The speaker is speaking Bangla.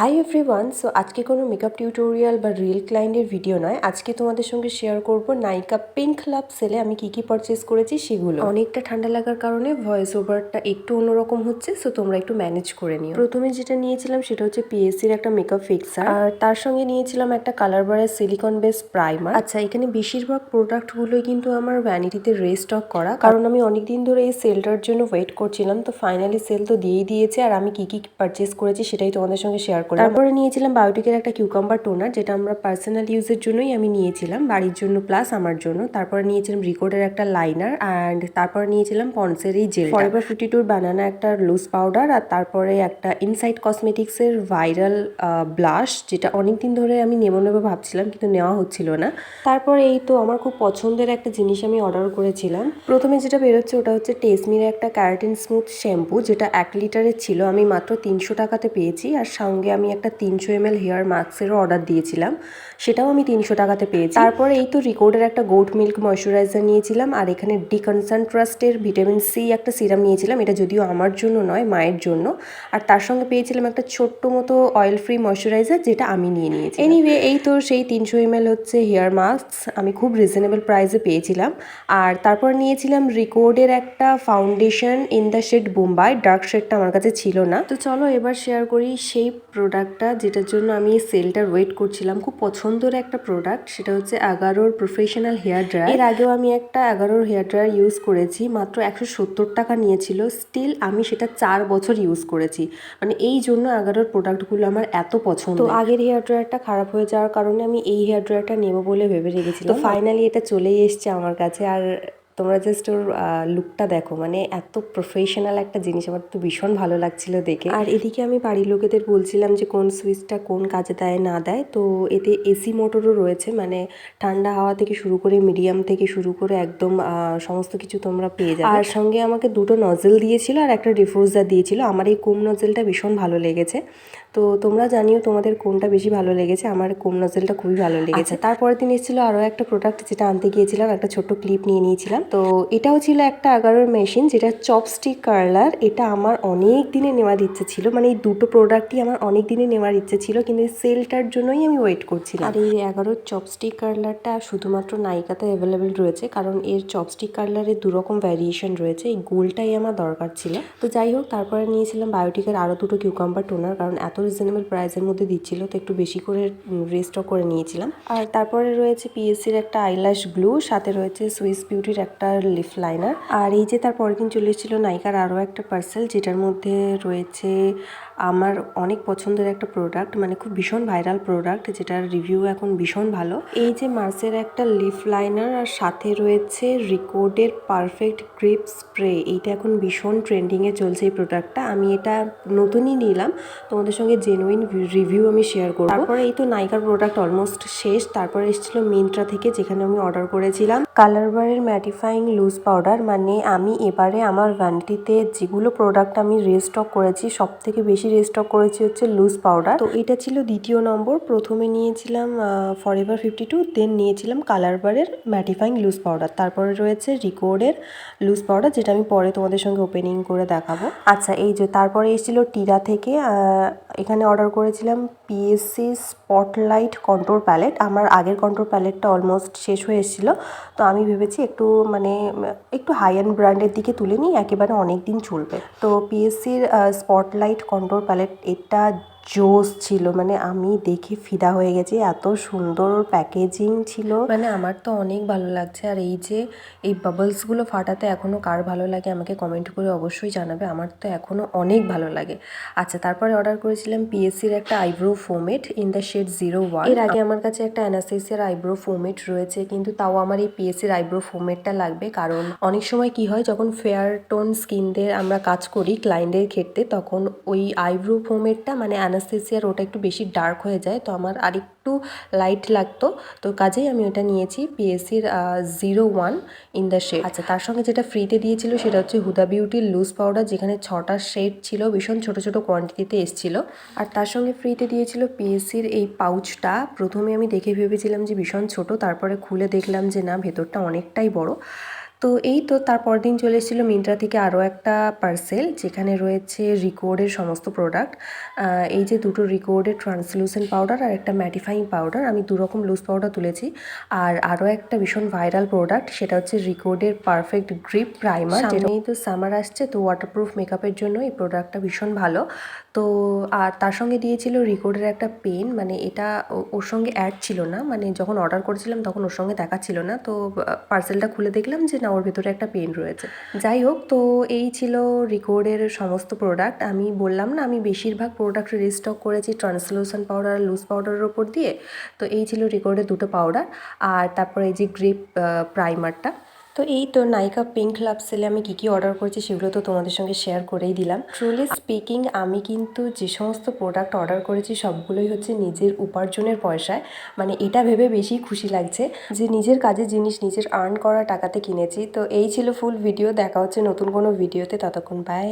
হাই এভরিওয়ান সো আজকে কোনো মেকআপ টিউটোরিয়াল বা রিয়েল ক্লায়েন্টের ভিডিও নয়। আজকে তোমাদের সঙ্গে শেয়ার করব নাইকা পিঙ্ক লাভ সেলে আমি কি কি পারচেস করেছি সেগুলো। অনেকটা ঠান্ডা লাগার কারণে ভয়েস ওভারটা একটু অন্যরকম হচ্ছে সো তোমরা একটু ম্যানেজ করে নিও। প্রথমে যেটা নিয়েছিলাম সেটা হচ্ছে পিএসসির একটা মেকআপ ফিক্সার আর তার সঙ্গে নিয়েছিলাম একটা কালার বারের সিলিকন বেস প্রাইমার আচ্ছা এখানে বেশিরভাগ প্রোডাক্টগুলোই কিন্তু আমার ভ্যানিটিতে রেস্টক করা। কারণ আমি অনেকদিন ধরে এই সেলটার জন্য ওয়েট করছিলাম, তো ফাইনালি সেল তো দিয়েই দিয়েছে। আর আমি কি কি পারচেস করেছি সেটাই তোমাদের সঙ্গে শেয়ার করলাম। তারপরে নিয়েছিলাম বায়োটিকের একটা কিউকাম্বার টোনার যেটা আমরা পার্সোনাল ইউজের জন্যই আমি নিয়েছিলাম বাড়ির জন্য প্লাস আমার জন্য। তারপরে নিয়েছিলাম রিকোডের একটা লাইনার অ্যান্ড তারপরে নিয়েছিলাম পন্সের এই জেল ফরএভার ফিফটি টুর বানানা একটা লুজ পাউডার আর তারপরে একটা ইনসাইড কসমেটিক্সের ভাইরাল ব্লাশ যেটা অনেক দিন ধরে আমি নেব নেব ভাবছিলাম কিন্তু নেওয়া হচ্ছিল না। তারপরে এই তো আমার খুব পছন্দের একটা জিনিস আমি অর্ডার করেছিলাম। প্রথমে যেটা বেরোচ্ছে ওটা হচ্ছে টেসমির একটা ক্যারাটিন স্মুথ শ্যাম্পু যেটা এক লিটারের ছিল। আমি মাত্র তিনশো টাকাতে পেয়েছি। আর সঙ্গে আমি একটা তিনশো এম এল হেয়ার মাস্কেরও অর্ডার দিয়েছিলাম। সেটাও আমি তিনশো টাকাতে পেয়েছি। তারপরে এই তো রিকোর্ডের একটা গোট মিল্ক ময়শ্চারাইজার নিয়েছিলাম, আর এখানে ডিকনসেন্ট্রাস্টের ভিটামিন সি একটা সিরাম নিয়েছিলাম। এটা যদিও আমার জন্য নয়, মায়ের জন্য। আর তার সঙ্গে পেয়েছিলাম একটা ছোট্ট মতো অয়েল ফ্রি ময়শ্চারাইজার যেটা আমি নিয়ে নিয়েছি এনিওয়ে এই তো সেই তিনশো এম হচ্ছে হেয়ার মাস্ক। আমি খুব রিজনেবল প্রাইসে পেয়েছিলাম। আর তারপর নিয়েছিলাম রিকোর্ডের একটা foundation in the shade Bombay dark শেডটা আমার কাছে ছিল না। তো চলো এবার শেয়ার করি সেই প্রোডাক্টটা যেটার জন্য আমি এই সেলটার ওয়েট করছিলাম খুব পছন্দের একটা প্রোডাক্ট সেটা হচ্ছে এগারোর প্রফেশনাল হেয়ার ড্রায়ার এর আগেও আমি একটা এগারোর হেয়ার ড্রায়ার ইউজ করেছি মাত্র একশো সত্তর টাকা নিয়েছিল স্টিল আমি সেটা চার বছর ইউজ করেছি। মানে এই জন্য এগারোর প্রোডাক্টগুলো আমার এত পছন্দ তো আগের হেয়ার ড্রায়ারটা খারাপ হয়ে যাওয়ার কারণে আমি এই হেয়ার ড্রায়ারটা নেব বলে ভেবে রেখেছি তো ফাইনালি এটা চলেই এসছে আমার কাছে আর তোমরা জাস্ট ওর লুকটা দেখো। মানে এত প্রফেশনাল একটা জিনিস। আমার তো ভীষণ ভালো লাগছিল দেখে। আর এদিকে আমি বাড়ির লোকেদের বলছিলাম যে কোন সুইচটা কোন কাজে দেয় না দেয়। তো এতে এসি মোটরও রয়েছে। মানে ঠান্ডা হাওয়া থেকে শুরু করে মিডিয়াম থেকে শুরু করে একদম সমস্ত কিছু তোমরা পেয়ে যাবে। আর সঙ্গে আমাকে দুটো নজেল দিয়েছিল আর একটা ডিফ্রোজার দিয়েছিল। আমার এই কোম নজেলটা ভীষণ ভালো লেগেছে। তো তোমরা জানিও তোমাদের কোনটা বেশি ভালো লেগেছে। আমার কোম নজেলটা খুবই ভালো লেগেছে। তারপরের দিন এসেছিল আরও একটা প্রোডাক্ট যেটা আনতে গিয়েছিলাম। একটা ছোট্ট ক্লিপ নিয়ে নিয়েছিলাম। তো এটাও ছিল একটা এগারোর মেশিন যেটা চপস্টিক কার্লার এটা আমার অনেক দিনে নেওয়ার ইচ্ছে ছিল। মানে এই দুটো প্রোডাক্টই আমার অনেক দিনে নেওয়ার ইচ্ছে ছিল, কিন্তু এই সেলটার জন্যই আমি ওয়েট করছিলাম। আর এই এগারোর চপস্টিক কার্লারটা শুধুমাত্র নাইকাতে অ্যাভেলেবেল রয়েছে, কারণ এর চপস্টিক কার্লারের দুরকম ভ্যারিয়েশন রয়েছে, এই গোলটাই আমার দরকার ছিল। তো যাই হোক, তারপরে নিয়েছিলাম বায়োটিকের আরও দুটো কিউকাম্বার টোনার কারণ এত রিজনেবল প্রাইসের মধ্যে দিচ্ছিল, তো একটু বেশি করে রেস্টক করে নিয়েছিলাম। আর তারপরে রয়েছে পিএসসির একটা আইল্যাশ গ্লু সাথে রয়েছে সুইস বিউটির একটা লিফ লাইনার আর এই যে তার পরের দিন চলে এসেছিল নাইকার আরও একটা পার্সেল যেটার মধ্যে রয়েছে আমার অনেক পছন্দের একটা প্রোডাক্ট মানে খুব ভীষণ ভাইরাল প্রোডাক্ট যেটার রিভিউ এখন ভীষণ ভালো। এই যে মার্সের একটা লিফ লাইনার আর সাথে রয়েছে রিকোর্ডের পারফেক্ট গ্রিপ স্প্রে এইটা এখন ভীষণ ট্রেন্ডিংয়ে চলছে এই প্রোডাক্টটা আমি এটা নতুনই নিলাম, তোমাদের সঙ্গে জেনুইন রিভিউ আমি শেয়ার করব। তারপরে এই তো নাইকার প্রোডাক্ট অলমোস্ট শেষ, তারপরে এসেছিল মিন্ত্রা থেকে, যেখানে আমি অর্ডার করেছিলাম। কালার বারের ম্যাটিফাইং লুজ পাউডার মানে আমি এবারে আমার ভ্যানিটিতে যেগুলো প্রোডাক্ট আমি রেস্টক করেছি সব থেকে বেশি রেস্টক করেছি হচ্ছে লুজ পাউডার তো এটা ছিল দ্বিতীয় নম্বর। প্রথমে নিয়েছিলাম for ever fifty two then নিয়েছিলাম কালার বারের ম্যাটিফাইং লুজ পাউডার তারপরে রয়েছে রিকোর্ডের লুজ পাউডার যেটা আমি পরে তোমাদের সঙ্গে ওপেনিং করে দেখাবো। আচ্ছা এই যে তারপরে এসেছিল টিরা থেকে এখানে অর্ডার করেছিলাম পিএসসি স্পটলাইট কন্ট্রোল প্যালেট আমার আগের কন্ট্রোল প্যালেটটা অলমোস্ট শেষ হয়ে এসেছিল। তো আমি ভেবেছি একটু মানে একটু হাই অ্যান্ড ব্র্যান্ডের দিকে তুলে নিই, একেবারে অনেক দিন চলবে। তো পিএসসির স্পটলাইট কন্ট্রোল প্যালেট এটা জোস ছিল মানে আমি দেখে ফিদা হয়ে গেছি এত সুন্দর প্যাকেজিং ছিল। মানে আমার তো অনেক ভালো লাগছে আর এই যে এই বাবলসগুলো ফাটাতে এখনও কার ভালো লাগে আমাকে কমেন্ট করে অবশ্যই জানাবে আমার তো এখনও অনেক ভালো লাগে। আচ্ছা তারপরে অর্ডার করেছিলাম পিএসসির একটা eyebrow pomade in the shade zero ওয়ানের আগে আমার কাছে একটা অ্যানাসেসিয়ার আইব্রো ফোমেট রয়েছে কিন্তু তাও আমার এই পিএসসির আইব্রো ফোমেটটা লাগবে কারণ অনেক সময় কি হয় যখন ফেয়ার টোন স্কিনদের আমরা কাজ করি ক্লায়েন্টের ক্ষেত্রে তখন ওই আইব্রো ফোমেটটা মানে অ্যানাস্থেসিয়ার ওটা একটু বেশি ডার্ক হয়ে যায়, তো আমার আরেকটু লাইট লাগতো, তো কাজেই আমি ওটা নিয়েছি পিএসসির zero one in the shade. আচ্ছা তার সঙ্গে যেটা ফ্রিতে দিয়েছিল সেটা হচ্ছে হুদা বিউটির লুজ পাউডার, যেখানে ছটা শেড ছিল, ভীষণ ছোট ছোট কোয়ান্টিটিতে এসছিল। আর তার সঙ্গে ফ্রিতে দিয়েছিল পিএসসির এই পাউচটা প্রথমে আমি দেখে ভেবেছিলাম যে ভীষণ ছোট, তারপরে খুলে দেখলাম যে না, ভেতরটা অনেকটাই বড়। তো এই তো তারপর দিন চলে এসেছিল মিন্ত্রা থেকে আরও একটা পার্সেল যেখানে রয়েছে রিকোর্ডের সমস্ত প্রোডাক্ট এই যে দুটো রিকোর্ডের ট্রান্সলুসেন্ট পাউডার আর একটা ম্যাটিফাইং পাউডার আমি দু রকম লুজ পাউডার তুলেছি। আর আরও একটা ভীষণ ভাইরাল প্রোডাক্ট সেটা হচ্ছে রিকোর্ডের পারফেক্ট গ্রিপ প্রাইমার যেটাই তো সামার আসছে তো ওয়াটারপ্রুফ মেকআপের জন্য এই প্রোডাক্টটা ভীষণ ভালো। তো আর তার সঙ্গে দিয়েছিল রিকোর্ডের একটা পেন মানে এটা ওর সঙ্গে অ্যাড ছিল না মানে যখন অর্ডার করেছিলাম তখন ওর সঙ্গে দেখাচ্ছিল না। তো পার্সেলটা খুলে দেখলাম যে না ওর ভেতরে একটা পেন রয়েছে। যাই হোক তো এই ছিল রিকোর্ডের সমস্ত প্রোডাক্ট আমি বললাম না, আমি বেশিরভাগ প্রোডাক্ট রিস্টক করেছি ট্রান্সলুশন পাউডার আর লুজ পাউডারের ওপর দিয়ে। তো এই ছিল রিকোর্ডের দুটো পাউডার আর তারপরে এই যে গ্রিপ প্রাইমারটা তো এই তো নাইকা পিঙ্ক লাভ সেলে আমি কী কী অর্ডার করেছি সেগুলো তো তোমাদের সঙ্গে শেয়ার করেই দিলাম। ট্রুলি স্পিকিং আমি কিন্তু যে সমস্ত প্রোডাক্ট অর্ডার করেছি সবগুলোই হচ্ছে নিজের উপার্জনের পয়সায়। মানে এটা ভেবে বেশি খুশি লাগছে যে নিজের কাজের জিনিস নিজের আর্ন করা টাকাতে কিনেছি। তো এই ছিল ফুল ভিডিও দেখা হচ্ছে নতুন কোনো ভিডিওতে ততক্ষণ বাই